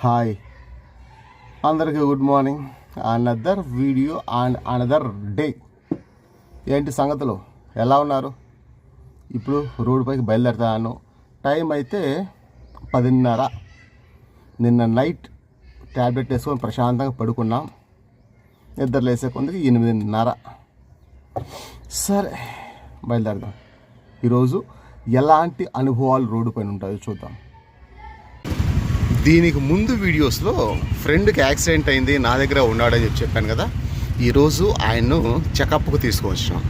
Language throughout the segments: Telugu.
హాయ్. అందరికీ good morning. Another video and another day ఏంటి సంగతులు? ఎలా ఉన్నారు? ఇప్పుడు రోడ్డు పైకి బయలుదేరుతాను. టైం అయితే పదిన్నర. నిన్న నైట్ ట్యాబ్లెట్ వేసుకొని ప్రశాంతంగా పడుకున్నాం. నిద్ర లేసే కొందికి ఎనిమిదిన్నర. సరే బయలుదేరదాం. ఈరోజు ఎలాంటి అనుభవాలు రోడ్డు పైన ఉంటాయో చూద్దాం. దీనికి ముందు వీడియోస్లో ఫ్రెండ్కి యాక్సిడెంట్ అయింది నా దగ్గర ఉన్నాడని చెప్పి చెప్పాను కదా. ఈరోజు ఆయన్ను చెకప్కు తీసుకువచ్చాం.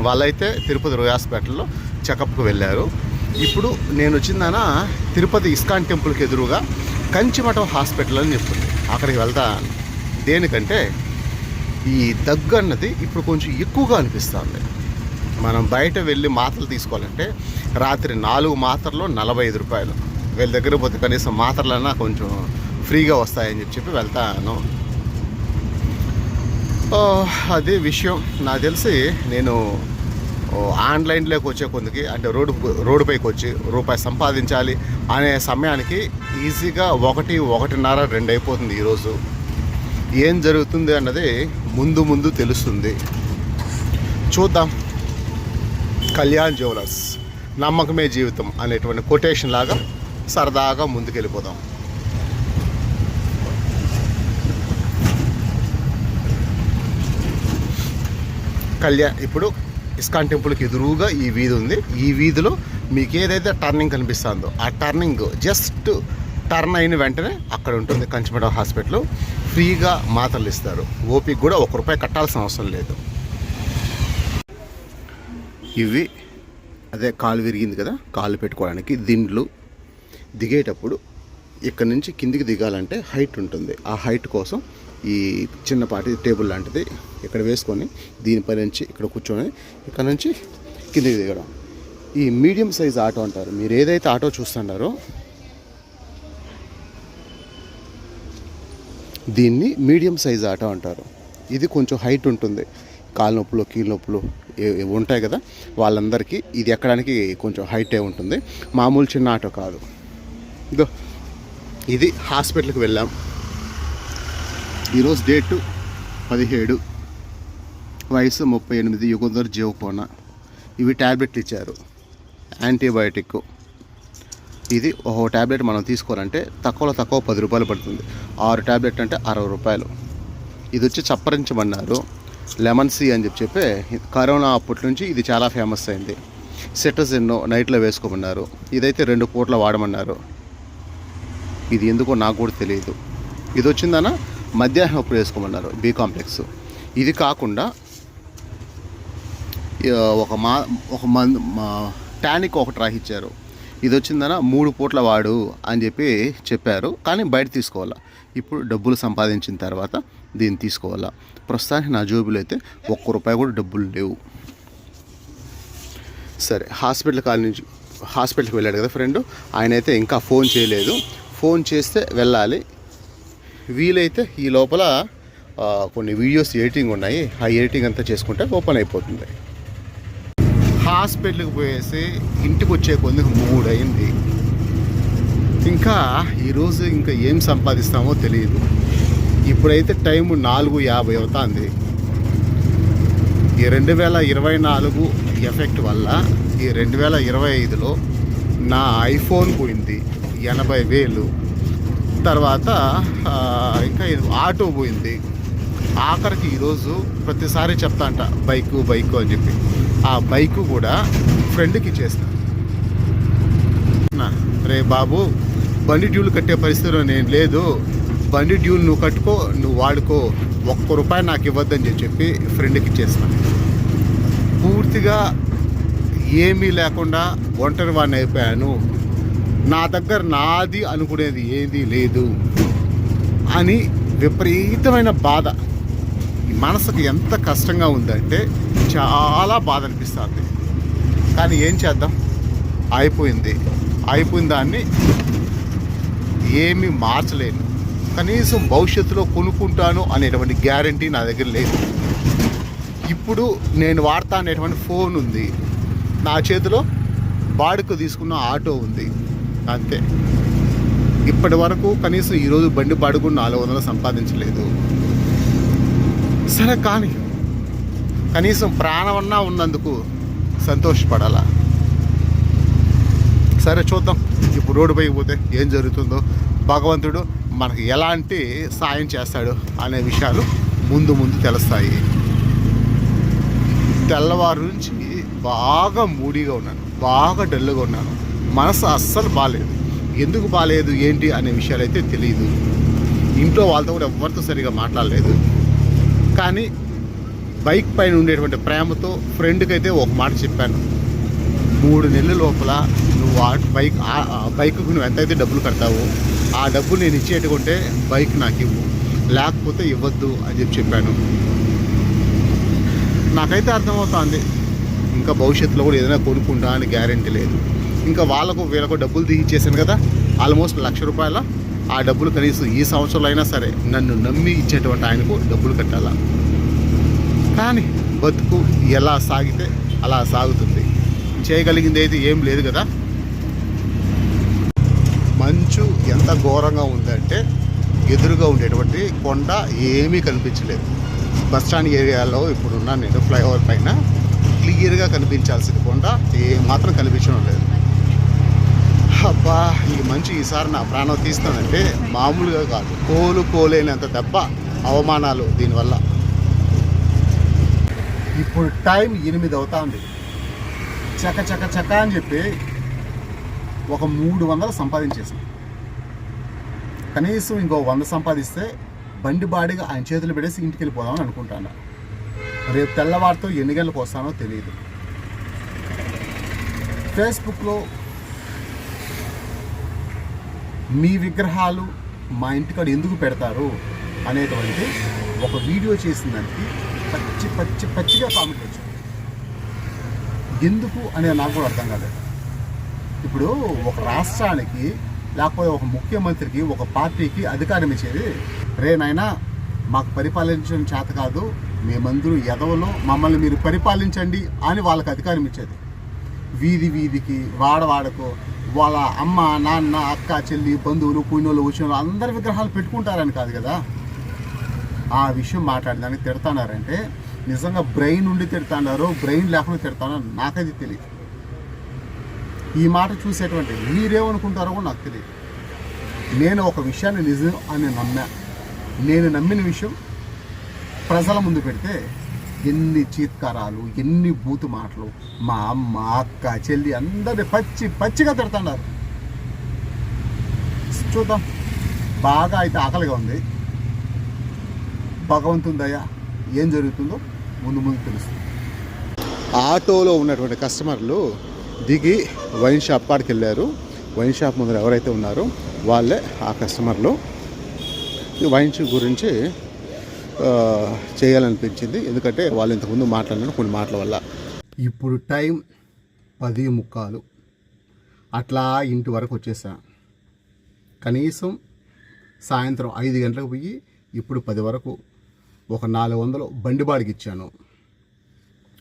వాళ్ళైతే తిరుపతి రోయ్ హాస్పిటల్లో చెకప్కు వెళ్ళారు. ఇప్పుడు నేను వచ్చిందాన తిరుపతి ఇస్కాన్ టెంపుల్కి ఎదురుగా కంచిమఠం హాస్పిటల్ అని చెప్తుంది. అక్కడికి వెళ్తాను. దేనికంటే ఈ దగ్గు అన్నది ఇప్పుడు కొంచెం ఎక్కువగా అనిపిస్తుంది. మనం బయట వెళ్ళి మాత్రలు తీసుకోవాలంటే రాత్రి నాలుగు మాత్రలు నలభై ఐదు రూపాయలు. వీళ్ళ దగ్గర పోతే కనీసం మాత్రలన్నా కొంచెం ఫ్రీగా వస్తాయని చెప్పి చెప్పి వెళ్తాను. అదే విషయం. నాకు తెలిసి నేను ఆన్లైన్లోకి వచ్చే కొందికి అంటే రోడ్డు రోడ్డుపైకి వచ్చి రూపాయి సంపాదించాలి అనే సమయానికి ఈజీగా ఒకటి ఒకటిన్నర రెండు అయిపోతుంది ఈరోజు. ఏం జరుగుతుంది అన్నది ముందు ముందు తెలుస్తుంది. చూద్దాం. కళ్యాణ్ జ్యువెలర్స్ నమ్మకమే జీవితం అనేటువంటి కొటేషన్ లాగా సరదాగా ముందుకెళ్ళిపోదాం. కళ్యాణ్ ఇప్పుడు ఇస్కాన్ టెంపుల్కి ఎదురుగా ఈ వీధి ఉంది. ఈ వీధిలో మీకు ఏదైతే టర్నింగ్ కనిపిస్తుందో ఆ టర్నింగ్ జస్ట్ టర్న్ అయిన వెంటనే అక్కడ ఉంటుంది కంచిమేట హాస్పిటల్. ఫ్రీగా మాత్రలు ఇస్తారు. ఓపీకి కూడా ఒక రూపాయి కట్టాల్సిన అవసరం లేదు. ఇవి అదే కాలు విరిగింది కదా కాలు పెట్టుకోవడానికి దిండ్లు దిగేటప్పుడు ఇక్కడ నుంచి కిందికి దిగాలంటే హైట్ ఉంటుంది. ఆ హైట్ కోసం ఈ చిన్నపాటి టేబుల్ లాంటిది ఇక్కడ వేసుకొని దీనిపై నుంచి ఇక్కడ కూర్చొని ఇక్కడ నుంచి కిందికి దిగడం. ఈ మీడియం సైజ్ ఆటో అంటారు. మీరు ఏదైతే ఆటో చూస్తున్నారో దీన్ని మీడియం సైజ్ ఆటో అంటారు. ఇది కొంచెం హైట్ ఉంటుంది. కాలు నొప్పులు కీళ్ళ నొప్పులు ఉంటాయి కదా? వాళ్ళందరికీ ఇది ఎక్కడానికి కొంచెం హైటే ఉంటుంది. మామూలు చిన్న ఆటో కాదు. ఇదో. ఇది హాస్పిటల్కి వెళ్ళాం. ఈరోజు డేటు పదిహేడు. వయసు ముప్పై ఎనిమిది. యుగంధర్ జీవకోన ఇవి ట్యాబ్లెట్లు ఇచ్చారు. యాంటీబయాటిక్. ఇది ఒక ట్యాబ్లెట్ మనం తీసుకోవాలంటే తక్కువలో తక్కువ పది రూపాయలు పడుతుంది. ఆరు ట్యాబ్లెట్ అంటే అరవై రూపాయలు. ఇది వచ్చి చప్పరించమన్నారు. లెమన్ సి అని చెప్పి చెప్పి కరోనా అప్పటి నుంచి ఇది చాలా ఫేమస్ అయింది. సిట్రజిన్ నైట్లో వేసుకోమన్నారు. ఇదైతే రెండు పూట్ల వాడమన్నారు. ఇది ఎందుకో నాకు కూడా తెలియదు. ఇది వచ్చిందన మధ్యాహ్నం అప్పుడు వేసుకోమన్నారు బి కాంప్లెక్స్. ఇది కాకుండా ఒక మా ఒక మంద్ మా టానిక్ ఒకటి రాసిచ్చారు ఇది వచ్చిందన మూడు పూట్ల వాడు అని చెప్పి చెప్పారు కానీ బయట తీసుకోవాలా. ఇప్పుడు డబ్బులు సంపాదించిన తర్వాత దీన్ని తీసుకోవాలా. ప్రస్తుతానికి నా జోబులు అయితే ఒక్క రూపాయి కూడా డబ్బులు లేవు. సరే హాస్పిటల్ కాలనీ నుంచి హాస్పిటల్కి వెళ్ళాడు కదా ఫ్రెండ్ ఆయన అయితే ఇంకా ఫోన్ చేయలేదు. ఫోన్ చేస్తే వెళ్ళాలి. వీలైతే ఈ లోపల కొన్ని వీడియోస్ ఎడిటింగ్ ఉన్నాయి. ఆ ఎడిటింగ్ అంతా చేసుకుంటే ఓపెన్ అయిపోతుంది. హాస్పిటల్కి పోయేసి ఇంటికి వచ్చే కొద్ది మూడు అయింది ఇంకా ఈరోజు ఇంకా ఏం సంపాదిస్తామో తెలియదు ఇప్పుడైతే టైం నాలుగు యాభై అవుతుంది. ఈ రెండు వేల ఇరవై నాలుగు ఎఫెక్ట్ వల్ల ఈ రెండు వేల ఇరవై ఐదులో నా ఐఫోన్ పోయింది. ఎనభై వేలు. తర్వాత ఇంకా ఆటో పోయింది. ఆఖరికి ఈరోజు ప్రతిసారి చెప్తా అంట బైకు బైకు అని చెప్పి. ఆ బైకు కూడా ఫ్రెండ్కి ఇచ్చేస్తా. రే బాబు బండి డ్యూలు కట్టే పరిస్థితిలో నేను లేదు. బండి డ్యూలు నువ్వు కట్టుకో నువ్వు వాడుకో. ఒక్క రూపాయి నాకు ఇవ్వద్దని చెప్పి చెప్పి ఫ్రెండ్కి ఇచ్చేస్తాను పూర్తిగా ఏమీ లేకుండా ఒంటరి వాడిని అయిపోయాను. నా దగ్గర నాది అనుకునేది ఏది లేదు అని విపరీతమైన బాధ. మనసుకు ఎంత కష్టంగా ఉందంటే చాలా బాధ అనిపిస్తుంది. కానీ ఏం చేద్దాం? అయిపోయింది. అయిపోయిన దాన్ని ఏమీ మార్చలేను. కనీసం భవిష్యత్తులో కొనుక్కుంటాను అనేటువంటి గ్యారంటీ నా దగ్గర లేదు. ఇప్పుడు నేను వాడతా అనేటువంటి ఫోన్ ఉంది. నా చేతిలో బాడుకు తీసుకున్న ఆటో ఉంది. అంతే. ఇప్పటి వరకు కనీసం ఈరోజు బండి బాడుగు నాలుగు వందలు సంపాదించలేదు. సరే కానీ కనీసం ప్రాణమన్నా ఉన్నందుకు సంతోషపడాలా? సరే చూద్దాం. ఇప్పుడు రోడ్డు పైకి పోతే ఏం జరుగుతుందో. భగవంతుడు మనకు ఎలాంటి సాయం చేస్తాడు అనే విషయాలు ముందు ముందు తెలుస్తాయి. తెల్లవారు నుంచి బాగా మూడీగా ఉన్నాను. బాగా డల్గా ఉన్నాను. మనసు అస్సలు బాగాలేదు ఎందుకు బాగాలేదు ఏంటి అనే విషయాలు అయితే తెలియదు ఇంట్లో వాళ్ళతో కూడా ఎవరితో సరిగా మాట్లాడలేదు. కానీ బైక్ పైన ఉండేటువంటి ప్రేమతో ఫ్రెండ్కి అయితే ఒక మాట చెప్పాను. మూడు నెలల లోపల నువ్వు ఆ బైక్ బైక్కు నువ్వు ఎంతైతే డబ్బులు కడతావో ఆ డబ్బు నేను ఇచ్చేట్టుకుంటే బైక్ నాకు ఇవ్వు. లేకపోతే ఇవ్వద్దు అని చెప్పి చెప్పాను. నాకైతే అర్థమవుతుంది. ఇంకా భవిష్యత్తులో కూడా ఏదైనా కొనుక్కుంటా అని గ్యారంటీ లేదు. ఇంకా వాళ్ళకు వీళ్ళకు డబ్బులు తీయిచ్చేసాను కదా. ఆల్మోస్ట్ లక్ష రూపాయల ఆ డబ్బులు కనీసం ఈ సంవత్సరంలో అయినా సరే నన్ను నమ్మి ఇచ్చేటువంటి ఆయనకు డబ్బులు కట్టాలా? కానీ బతుకు ఎలా సాగితే అలా సాగుతుంది. చేయగలిగింది అయితే ఏం లేదు కదా. మంచు ఎంత ఘోరంగా ఉందంటే ఎదురుగా ఉండేటువంటి కొండ ఏమీ కనిపించలేదు. బస్ స్టాండ్ ఏరియాలో ఇప్పుడు ఉన్నాను నేను ఫ్లైఓవర్ పైన క్లియర్గా కనిపించాల్సిన కొండ ఏమాత్రం మాత్రం కనిపించడం లేదు. అబ్బా. ఈ మంచు ఈసారి నా ప్రాణం తీస్తానంటే మామూలుగా కాదు. కోలు కోలేనంత దెబ్బ అవమానాలు దీనివల్ల. ఇప్పుడు టైం ఎనిమిది అవుతుంది. చక చక చక అని చెప్పి ఒక మూడు వందలు సంపాదించేసాం. కనీసం ఇంకో వంద సంపాదిస్తే బండి బాడిగా ఆయన చేతులు పెడేసి ఇంటికి వెళ్ళిపోదామని అనుకుంటాను. రేపు తెల్లవారితో ఎన్ని గంటలకు వస్తానో తెలియదు ఫేస్బుక్లో మీ విగ్రహాలు మా ఇంటికాడ ఎందుకు పెడతారు అనేటువంటి ఒక వీడియో చేసిన దానికి పచ్చి పచ్చి పచ్చిగా కామెంట్ వచ్చింది. ఎందుకు అనేది నాకు కూడా అర్థం కాలేదు. ఇప్పుడు ఒక రాష్ట్రానికి లేకపోతే ఒక ముఖ్యమంత్రికి ఒక పార్టీకి అధికారం ఇచ్చేది రే నాయనా మాకు పరిపాలించడం చేత కాదు మేమందరూ ఎదవలో మమ్మల్ని మీరు పరిపాలించండి అని వాళ్ళకి అధికారం ఇచ్చేది. వీధి వీధికి వాడవాడకు వాళ్ళ అమ్మ నాన్న అక్క చెల్లి బంధువులు కూనోళ్ళు వచ్చిన అందరి విగ్రహాలు పెట్టుకుంటారని కాదు కదా? ఆ విషయం మాట్లాడడానికి తిడతానారంటే నిజంగా బ్రెయిన్ ఉండి తిడతాడారో బ్రెయిన్ లేకుండా తిడతానో నాకైతే తెలియదు ఈ మాట చూసేటువంటి మీరేమనుకుంటారో కూడా నాకు తెలియదు నేను ఒక విషయాన్ని నిజం అని నమ్మా నేను నమ్మిన విషయం ప్రజల ముందు పెడితే ఎన్ని చీత్కారాలు ఎన్ని బూతు మాటలు మా అమ్మ అక్క చెల్లి అందరిని పచ్చి పచ్చిగా తిడుతున్నారు. చూద్దాం. బాగా అయితే ఆకలిగా ఉంది. భగవంతుందయ్యా ఏం జరుగుతుందో ముందు ముందు తెలుస్తుంది. ఆటోలో ఉన్నటువంటి కస్టమర్లు దిగి వైన్ షాప్ కాడికి వెళ్ళారు. వైన్ షాప్ ముందర ఎవరైతే ఉన్నారో వాళ్ళే ఆ కస్టమర్లు. వైన్ షాప్ గురించి చేయాలనిపించింది. ఎందుకంటే వాళ్ళు ఇంతకుముందు మాట్లాడిన కొన్ని మాటల వల్ల. ఇప్పుడు టైం పది ముక్కాలు. అట్లా ఇంటి వరకు వచ్చేసా. కనీసం సాయంత్రం ఐదు గంటలకు పోయి ఇప్పుడు పది వరకు ఒక నాలుగు వందలు బండి బాడికి ఇచ్చాను.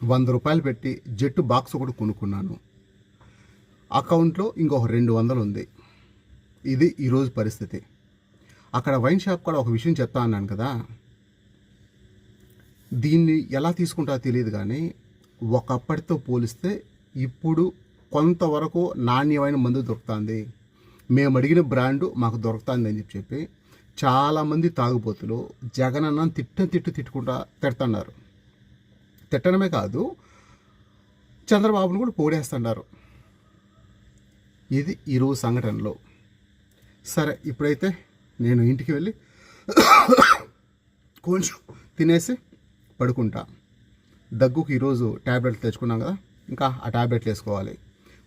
వంద రూపాయలు పెట్టి జెట్టు బాక్స్ కూడా కొనుక్కున్నాను. అకౌంట్లో ఇంకొక రెండు వందలు ఉంది. ఇది ఈరోజు పరిస్థితి. అక్కడ వైన్ షాప్ కూడా ఒక విషయం చెప్తా అన్నాను కదా. దీన్ని ఎలా తీసుకుంటారో తెలియదు కానీ ఒకప్పటితో పోలిస్తే ఇప్పుడు కొంతవరకు నాణ్యమైన మందు దొరుకుతుంది. మేము అడిగిన బ్రాండు మాకు దొరుకుతుంది అని చెప్పి చెప్పి చాలామంది తాగుబోతులు జగనన్న తిట్ట తిట్టు తిట్టుకుంటా తిడుతున్నారు. తిట్టడమే కాదు చంద్రబాబును కూడా పోడేస్తున్నారు ఇది ఈరోజు సంఘటనలో. సరే ఇప్పుడైతే నేను ఇంటికి వెళ్ళి కొంచెం తినేసి పడుకుంటా. దగ్గుకు ఈరోజు ట్యాబ్లెట్లు తెచ్చుకున్నాం కదా ఇంకా ఆ ట్యాబ్లెట్లు వేసుకోవాలి.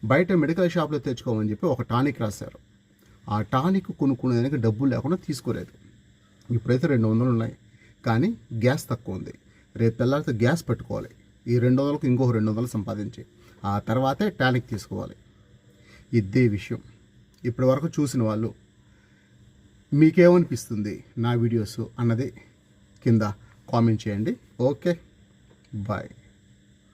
బయట మెడికల్ షాప్లో తెచ్చుకోమని చెప్పి ఒక టానిక్ రాశారు. ఆ టానిక్ కొనుక్కునేదానికి డబ్బులు లేకుండా తీసుకోలేదు. ఇప్పుడైతే రెండు వందలు ఉన్నాయి కానీ గ్యాస్ తక్కువ ఉంది. రేపు తెల్లారితో గ్యాస్ పెట్టుకోవాలి. ఈ రెండు వందలకు ఇంకొక రెండు వందలు సంపాదించి ఆ తర్వాతే టానిక్ తీసుకోవాలి. ఇదే విషయం. ఇప్పటి వరకు చూసిన వాళ్ళు మీకేమనిపిస్తుంది నా వీడియోస్ అన్నది కింద కామెంట్ చేయండి. ఓకే. బాయ్.